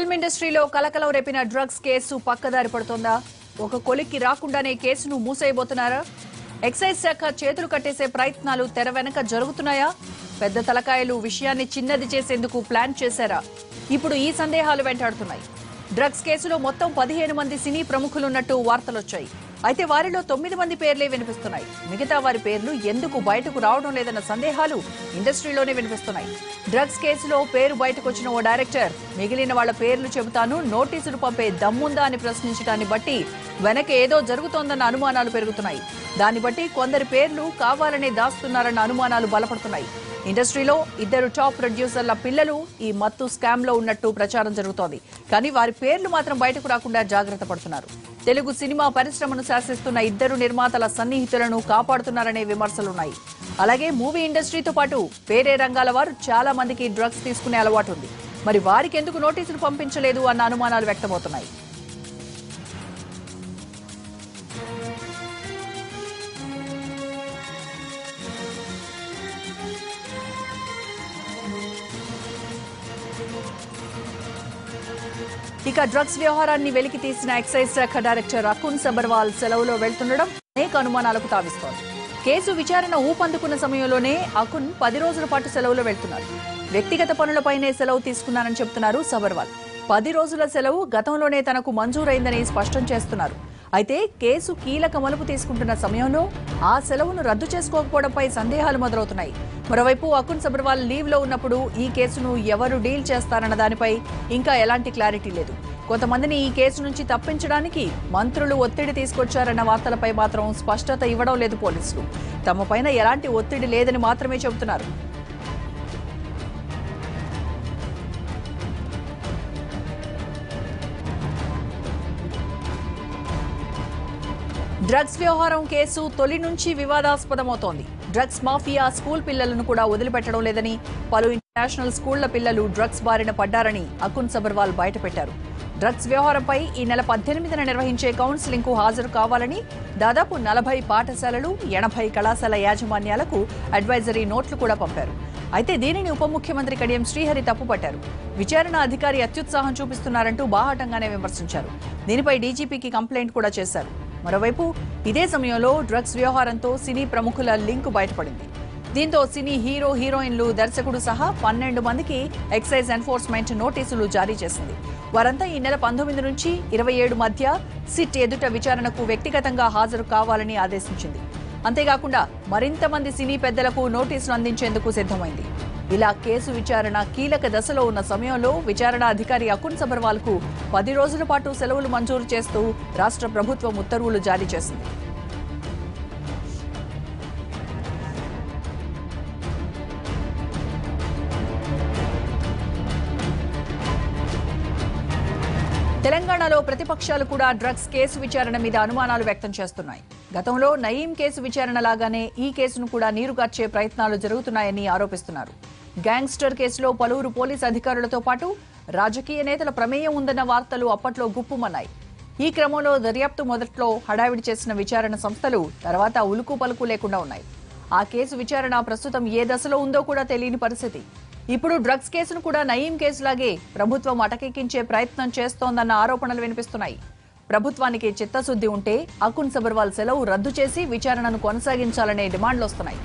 Film ఇండస్ట్రీలో కలకలం రేపిన drugs case పక్కదారి పడుతోందా? ఒక కొలిక్కి రాకుండానే కేసును మూసేయబోతున్నారా? ఎక్సైజ్ శాఖ చేతులు కట్టేసే ప్రయత్నాలు తెర వెనక జరుగుతున్నాయా? పెద్ద తలకాయలు విషయాన్ని చిన్నది చేసేందుకు ప్లాన్ చేశారా? ఇప్పుడు ఈ సందేహాలు వెంటాడుతున్నాయి. డ్రగ్స్ కేసులో మొత్తం పదిహేను మంది సినీ ప్రముఖులున్నట్టు వార్తలొచ్చాయి. అయితే వారిలో తొమ్మిది మంది పేర్లే వినిపిస్తున్నాయి. మిగతా వారి పేర్లు ఎందుకు బయటకు రావడం లేదన్న సందేహాలు ఇండస్ట్రీలోనే వినిపిస్తున్నాయి. డ్రగ్స్ కేసులో పేరు బయటకు వచ్చిన ఓ డైరెక్టర్ మిగిలిన వాళ్ళ పేర్లు చెబుతాను నోటీసులు పంపే దమ్ముందా అని ప్రశ్నించడాన్ని బట్టి వెనక ఏదో జరుగుతోందన్న అనుమానాలు పెరుగుతున్నాయి. దాన్ని బట్టి కొందరి పేర్లు కావాలనే దాస్తున్నారన్న అనుమానాలు బలపడుతున్నాయి. ఇండస్ట్రీలో ఇద్దరు టాప్ ప్రొడ్యూసర్ల పిల్లలు ఈ మత్తు స్కామ్లో ఉన్నట్టు ప్రచారం జరుగుతోంది. కానీ వారి పేర్లు మాత్రం బయటకు రాకుండా జాగ్రత్త పడుతున్నారు. తెలుగు సినిమా పరిశ్రమను శాసిస్తున్న ఇద్దరు నిర్మాతల సన్నిహితులను కాపాడుతున్నారనే విమర్శలున్నాయి. అలాగే మూవీ ఇండస్ట్రీతో పాటు వేరే రంగాల వారు చాలా మందికి డ్రగ్స్ తీసుకునే అలవాటు ఉంది. మరి వారికి ఎందుకు నోటీసులు పంపించలేదు అన్న అనుమానాలు వ్యక్తమవుతున్నాయి. ఇక డ్రగ్స్ వ్యవహారాన్ని వెలికి తీసిన ఎక్సైజ్ శాఖ డైరెక్టర్ అకున్ సబర్వాల్ సెలవులో వెళ్తుండడం అనేక అనుమానాలకు తావిస్తోంది. కేసు విచారణ ఊపందుకున్న సమయంలోనే అకున్ పది రోజుల పాటు సెలవులో వెళ్తున్నారు. వ్యక్తిగత పనులపైనే సెలవు తీసుకున్నానని చెప్తున్నారు సబర్వాల్. పది రోజుల సెలవు గతంలోనే తనకు మంజూరైందని స్పష్టం చేస్తున్నారు. అయితే కేసు కీలక మలుపు తీసుకుంటున్న సమయంలో ఆ సెలవును రద్దు చేసుకోకపోవడంపై సందేహాలు మొదలవుతున్నాయి. మరోవైపు అకున్ సబర్వాల్ లీవ్లో ఉన్నప్పుడు ఈ కేసును ఎవరు డీల్ చేస్తారన్న దానిపై ఇంకా ఎలాంటి క్లారిటీ లేదు. కొంతమందిని ఈ కేసు నుంచి తప్పించడానికి మంత్రులు ఒత్తిడి తీసుకొచ్చారన్న వార్తలపై మాత్రం స్పష్టత ఇవ్వడం లేదు పోలీసులు. తమపైన ఎలాంటి ఒత్తిడి లేదని మాత్రమే చెబుతున్నారు. డ్రగ్స్ వ్యవహారం కేసు తొలి నుంచి వివాదాస్పదమవుతోంది. డ్రగ్స్ మాఫియా స్కూల్ పిల్లలను కూడా వదిలిపెట్టడం లేదని పలు ఇంటర్నేషనల్ స్కూళ్ళ పిల్లలు డ్రగ్స్ బారిన పడ్డారని అకున్ సబర్వాల్ బయటపెట్టారు. డ్రగ్స్ వ్యవహారంపై ఈ నెల పద్దెనిమిదిన నిర్వహించే కౌన్సిలింగ్కు హాజరు కావాలని దాదాపు నలభై పాఠశాలలు ఎనభై కళాశాల యాజమాన్యాలకు అడ్వైజరీ నోట్లు కూడా పంపారు. అయితే దీనిని ఉప ముఖ్యమంత్రి కడియం శ్రీహరి తప్పుపట్టారు. విచారణ అధికారి అత్యుత్సాహం చూపిస్తున్నారంటూ బాహాటంగానే విమర్శించారు. దీనిపై డీజీపీకి కంప్లైంట్ కూడా చేశారు. మరోవైపు ఇదే సమయంలో డ్రగ్స్ వ్యవహారంతో సినీ ప్రముఖుల లింక్ బయటపడింది. దీంతో సినీ హీరో హీరోయిన్లు దర్శకుడు సహా పన్నెండు మందికి ఎక్సైజ్ ఎన్ఫోర్స్మెంట్ నోటీసులు జారీ చేసింది. వారంతా ఈ నెల పంతొమ్మిది నుంచి ఇరవై ఏడు మధ్య సిట్ ఎదుట విచారణకు వ్యక్తిగతంగా హాజరు కావాలని ఆదేశించింది. అంతేకాకుండా మరింత మంది సినీ పెద్దలకు నోటీసులు అందించేందుకు సిద్ధమైంది. ఇలా కేసు విచారణ కీలక దశలో ఉన్న సమయంలో విచారణ అధికారి అకున్ సబర్వాల్కు పది రోజుల పాటు సెలవులు మంజూరు చేస్తూ రాష్ట్ర ప్రభుత్వం ఉత్తర్వులు జారీ చేసింది. తెలంగాణలో ప్రతిపక్షాలు కూడా డ్రగ్స్ కేసు విచారణ మీద అనుమానాలు వ్యక్తం చేస్తున్నాయి. గతంలో నయీం కేసు విచారణ లాగానే ఈ కేసును కూడా నీరుగార్చే ప్రయత్నాలు జరుగుతున్నాయని ఆరోపిస్తున్నారు. గ్యాంగ్స్టర్ కేసులో పలువురు పోలీస్ అధికారులతో పాటు రాజకీయ నేతల ప్రమేయం ఉందన్న వార్తలు అప్పట్లో గుప్పుమన్నాయి. ఈ క్రమంలో దర్యాప్తు మొదట్లో హడావిడి చేసిన విచారణ సంస్థలు తర్వాత ఉలుకు పలుకు లేకుండా ఉన్నాయి. ఆ కేసు విచారణ ప్రస్తుతం ఏ దశలో ఉందో కూడా తెలియని పరిస్థితి. ఇప్పుడు డ్రగ్స్ కేసును కూడా నయీం కేసులాగే ప్రభుత్వం అటకెక్కించే ప్రయత్నం చేస్తోందన్న ఆరోపణలు వినిపిస్తున్నాయి. ప్రభుత్వానికి చిత్తశుద్ధి ఉంటే అకున్ సబర్వాల్ సెలవు రద్దు చేసి విచారణను కొనసాగించాలనే డిమాండ్లు వస్తున్నాయి